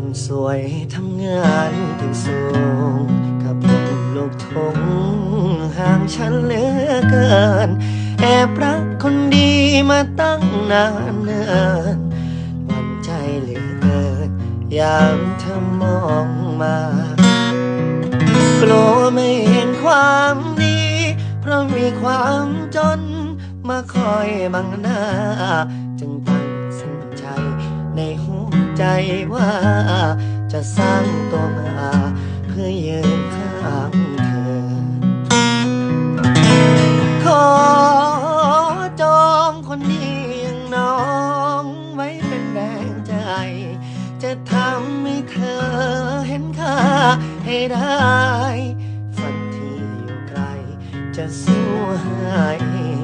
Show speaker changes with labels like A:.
A: คนสวยทำงานถึงสูงกับผมลูกทงห่างฉันเหลือเกิน แอบรักคนดีมาตั้งนานเนินหวันใจเหลือเกินยามเธอมองมา กลัวไม่เห็นความดี เพราะมีความจนมาคอยบังหน้า จึงตั้งสัญใจในหัว ใจว่า จะสร้างตัวมาเพื่อยืนข้างเธอ ขอจองคนดีอย่างน้องไว้เป็นแรงใจ จะทำให้เธอเห็นค่าให้ได้ ฝันที่อยู่ไกล จะสู้ให้